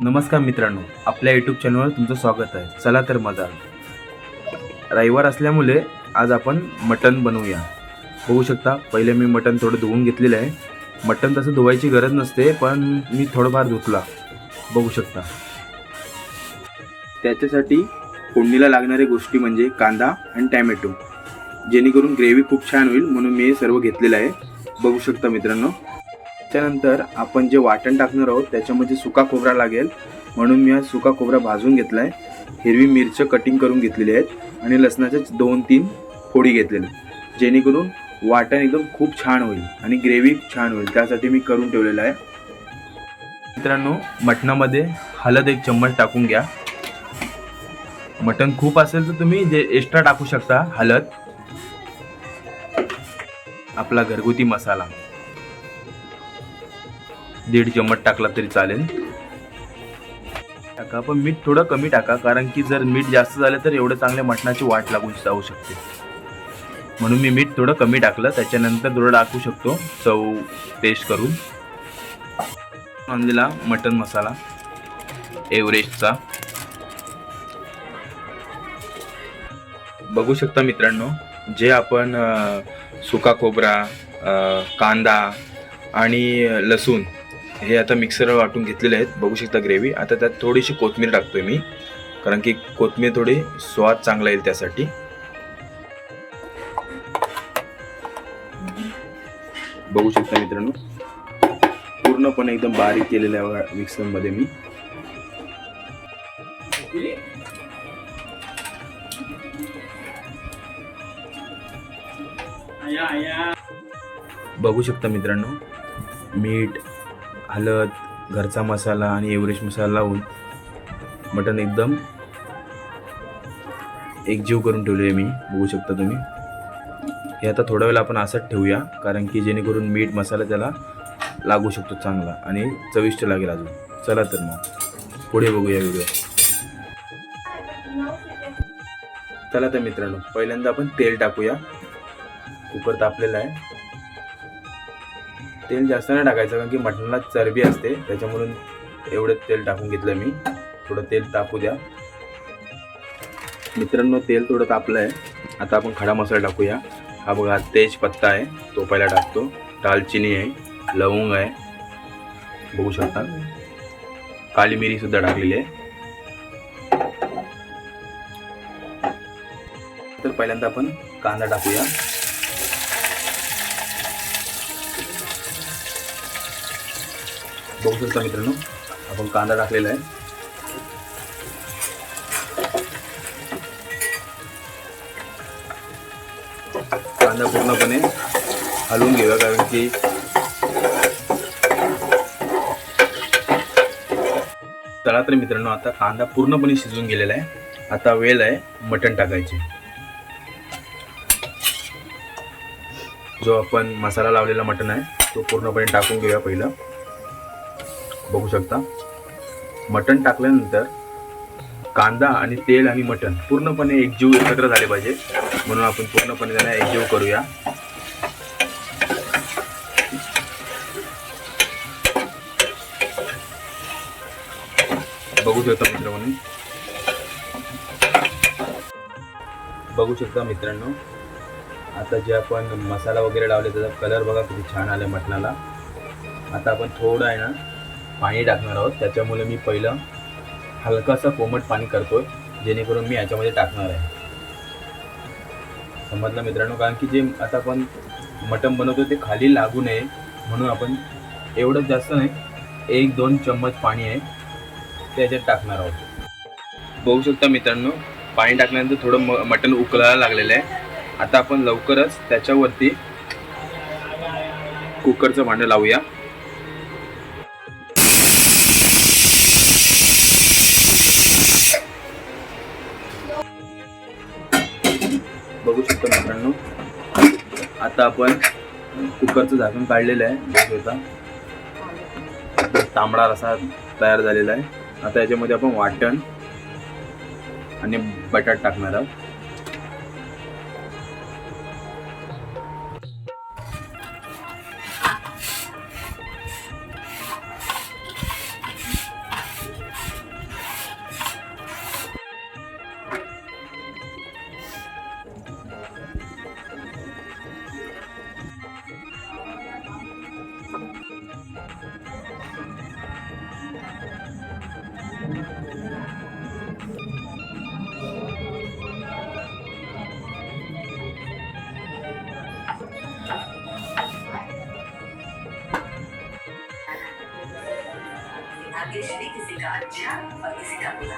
नमस्कार मित्रांनो आपल्या यूट्यूब चॅनलवर तुमचं स्वागत आहे. चला तर मजा. रविवार असल्यामुळे आज आपण मटण बनवूया. बघू शकता पहिले मी मटण थोडं धुवून घेतलेलं आहे. मटण तसं धुवायची गरज नसते पण मी थोडंफार धुतला. बघू शकता. त्याच्यासाठी फोडणीला लागणाऱ्या गोष्टी म्हणजे कांदा आणि टॅमॅटो जेणेकरून ग्रेव्ही खूप छान होईल म्हणून मी हे सर्व घेतलेलं आहे. बघू शकता मित्रांनो. त्यानंतर आपण जे वाटण टाकणार आहोत त्याच्यामध्ये सुका खोबरा लागेल. म्हणून मी हा सुका खोबरा भाजून घेतला आहे हिरवी मिरचं कटिंग करून घेतलेली आहेत आणि लसणाच्या दोन तीन फोडी घेतलेल्या आहेत. जेणेकरून वाटण एकदम खूप छान होईल आणि ग्रेव्ही छान होईल. त्यासाठी मी करून ठेवलेलं आहे. मित्रांनो मटणामध्ये हळद एक चम्मच टाकून घ्या. मटण खूप असेल तर तुम्ही जे एक्स्ट्रा टाकू शकता हळद आपला घरगुती मसाला. दीड चम्मच टाकला तरी चालेल. टाका पण मीठ थोडं कमी टाका कारण की जर मीठ जास्त झालं तर एवढं चांगल्या मटणाची वाट लागून जाऊ शकते. म्हणून मी मीठ थोडं कमी टाकलं त्याच्यानंतर थोडं टाकू शकतो चव टेस्ट करून. आणलेला मटन मसाला एव्हरेस्टचा. बघू शकता मित्रांनो जे आपण सुका खोबरा कांदा आणि लसूण हे आता मिक्सरवर वाटून घेतलेले आहेत. बघू शकता ग्रेव्ही आता त्यात थोडीशी कोथमीर टाकतोय मी. कारण की कोथमीर थोडी स्वाद चांगला येईल त्यासाठी. बघू शकता मित्रांनो. पूर्णपणे एकदम बारीक केलेल्या मिक्सरमध्ये मी. बघू शकता मित्रांनो मीठ हळद घरचा मसाला आणि एव्हरेस्ट मसाला लावून मटण एकदम एकजीव करून ठेवले आहे मी बघू शकता तुम्ही. हे आता थोडा वेळ आपण असंच ठेवूया कारण की जेणेकरून मीठ मसाला त्याला लागू शकतो चांगला आणि चविष्ट लागेल अजून. चला तर मग पुढे बघूया व्हिडिओ चला तर मित्रांनो पहिल्यांदा आपण तेल टाकूया. कुकर तापलेला आहे. तेल जास्त नाही टाकायचं कारण की मटणाला चरबी असते. त्याच्यामधून एवढं तेल टाकून घेतलं मी. थोडं तेल टाकू द्या. मित्रांनो तेल थोडं तापलं आहे आता आपण खडा मसाला टाकूया. हा बघा तेजपत्ता आहे. तो पहिला टाकतो. दालचिनी आहे. लवंग आहे. बघू शकता. काली मिरीसुद्धा टाकलेली आहे. तर पहिल्यांदा आपण कांदा टाकूया. बघू शकता मित्रांनो आपण कांदा टाकलेला आहे. कांदा पूर्णपणे हलवून घेऊया कारण की चला तर मित्रांनो आता कांदा पूर्णपणे शिजून गेलेला आहे. आता वेळ आहे मटण टाकायचे. जो आपण मसाला लावलेला मटण आहे तो पूर्णपणे टाकून घेऊया पहिलं. बघू शकता. मटण टाकल्यानंतर कांदा आणि तेल आणि मटण पूर्णपणे एकजीव एकत्र झाले पाहिजे. म्हणून आपण पूर्णपणे त्यांना एकजीव करूया. बघू शकता मित्रांनो. बघू शकता मित्रांनो. आता जे आपण मसाला वगैरे लावले त्याचा कलर बघा किती छान आला मटणाला. आता आपण थोडं आहे ना पाणी टाकणार आहोत. त्याच्यामुळे मी पहिलं हलकासा कोमट पाणी करतो जेणेकरून मी याच्यामध्ये टाकणार आहे. समजलं मित्रांनो? कारण की जे आता आपण मटण बनवतो ते खाली लागू नये म्हणून आपण एवढं जास्त नाही एक दोन चम्मच पाणी आहे ते याच्यात टाकणार आहोत. बघू शकता मित्रांनो पाणी टाकल्यानंतर थोडं म मटण उकळायला लागलेलं आहे. आता आपण लवकरच त्याच्यावरती कुकरचं भांडं लावूया. आता आपण कुकरचं झाकण काढलेलं आहे. तांबडा रसा तयार झालेला आहे. आता याच्यामध्ये आपण वाटण आणि बटाट टाकणार आहोत. भाग्यश्री किसी का अच्छा और किसी का बुरा